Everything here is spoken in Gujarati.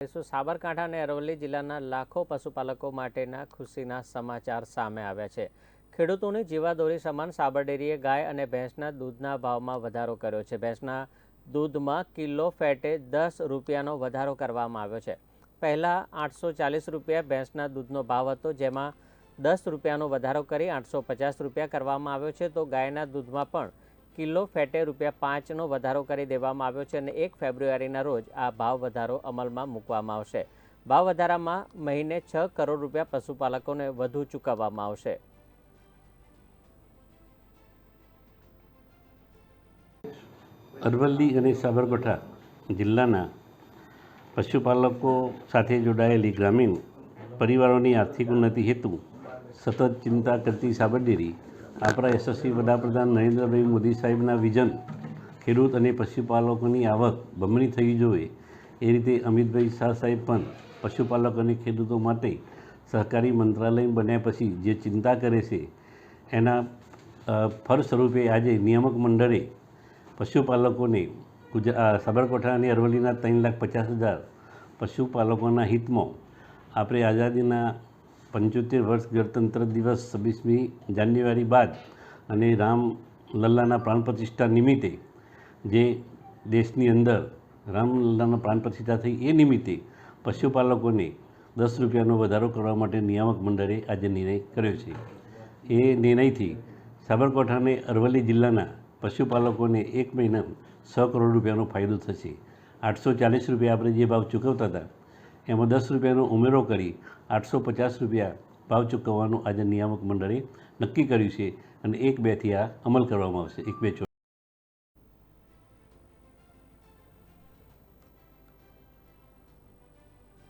સાબરકાંઠા અને અરવલ્લી જિલ્લાના લાખો પશુપાલકો માટેના ખુશીના સમાચાર સામે આવ્યા છે. ખેડૂતોની જીવાદોરી સમાન સાબરડેરીએ ગાય અને ભેંસના દૂધના ભાવમાં વધારો કર્યો છે. ભેંસના દૂધમાં કિલો ફેટે દસ રૂપિયાનો વધારો કરવામાં આવ્યો છે. પહેલાં આઠસો ચાલીસ રૂપિયા ભેંસના દૂધનો ભાવ હતો, જેમાં દસ રૂપિયાનો વધારો કરી આઠસો પચાસ રૂપિયા કરવામાં આવ્યો છે. તો ગાયના દૂધમાં પણ કિલો ફેટે રૂપિયા પાંચનો વધારો કરી દેવામાં આવ્યો છે અને એક ફેબ્રુઆરીના રોજ આ ભાવ વધારો અમલમાં મૂકવામાં આવશે. ભાવ વધારામાં મહિને છ કરોડ રૂપિયા પશુપાલકોને વધુ ચૂકવવામાં આવશે. અરવલ્લી અને સાબરકાંઠા જિલ્લાના પશુપાલકો સાથે જોડાયેલી ગ્રામીણ પરિવારોની આર્થિક ઉન્નતિ હેતુ સતત ચિંતા કરતી સાબરડેરી આપણા યશસ્વી વડાપ્રધાન નરેન્દ્રભાઈ મોદી સાહેબના વિઝન, ખેડૂત અને પશુપાલકોની આવક બમણી થઈ જોઈએ. એ રીતે અમિતભાઈ શાહ સાહેબ પણ પશુપાલકો અને ખેડૂતો માટે સહકારી મંત્રાલય બન્યા પછી જે ચિંતા કરે છે, એના ફળ સ્વરૂપે આજે નિયામક મંડળે પશુપાલકોને ગુજરાત સાબરકાંઠા અને અરવલ્લીના ત્રણ લાખ પચાસ હજાર પશુપાલકોના હિતમાં આપણે આઝાદીના પંચોતેર વર્ષ ગણતંત્ર દિવસ છવ્વીસમી જાન્યુઆરી બાદ અને રામ લલ્લાના પ્રાણ પ્રતિષ્ઠા નિમિત્તે જે દેશની અંદર રામલલ્લાના પ્રાણ પ્રતિષ્ઠા થઈ એ નિમિત્તે પશુપાલકોને દસ રૂપિયાનો વધારો કરવા માટે નિયામક મંડળે આજે નિર્ણય કર્યો છે. એ નિર્ણયથી સાબરકાંઠા અને અરવલ્લી જિલ્લાના પશુપાલકોને એક મહિના છ કરોડ રૂપિયાનો ફાયદો થશે. આઠસો ચાલીસ રૂપિયા આપણે જે ભાવ ચૂકવતા હતા એમાં દસ રૂપિયાનો ઉમેરો કરી આઠસો પચાસ રૂપિયા ભાવ ચૂકવવાનું આજે નિયામક મંડળે નક્કી કર્યું છે અને એક બેથી આ અમલ કરવામાં આવશે. એક બે